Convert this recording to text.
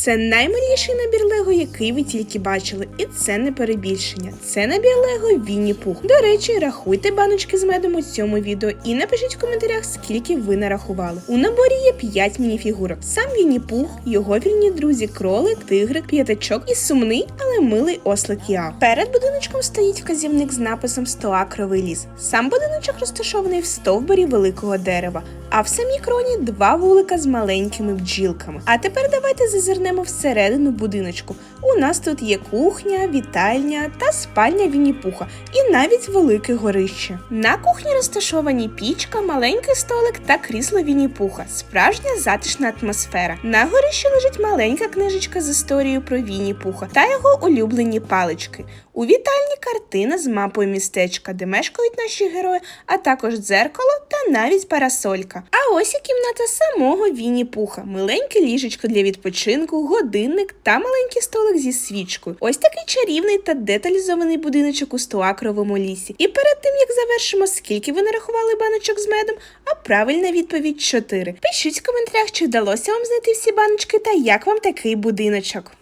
Це наймиліший набір Лего, який ви тільки бачили, і це не перебільшення. Це набір Лего Вінні Пух. До речі, рахуйте баночки з медом у цьому відео і напишіть в коментарях, скільки ви нарахували. У наборі є 5 мініфігурок. Сам Вінні Пух, його вірні друзі, кролик, тигрик, п'ятачок і сумний, але милий ослик Я. Перед будиночком стоїть вказівник з написом Стоакровий ліс. Сам будиночок розташований в стовбурі великого дерева. А в самій кроні два вулика з маленькими бджілками. А тепер давайте зазирнемо всередину будиночку. У нас тут є кухня, вітальня та спальня Вінні-Пуха і навіть велике горище. На кухні розташовані пічка, маленький столик та крісло Вінні-Пуха. Справжня затишна атмосфера. На горищі лежить маленька книжечка з історією про Вінні-Пуха та його улюблені палички. У вітальні картина з мапою містечка, де мешкають наші герої, а також дзеркало та навіть парасолька. А ось і кімната самого Вінні Пуха, миленьке ліжечко для відпочинку, годинник та маленький столик зі свічкою. Ось такий чарівний та деталізований будиночок у Стоакровому лісі. І перед тим як завершимо, скільки ви нарахували баночок з медом, а правильна відповідь 4. Пишіть в коментарях, чи вдалося вам знайти всі баночки та як вам такий будиночок.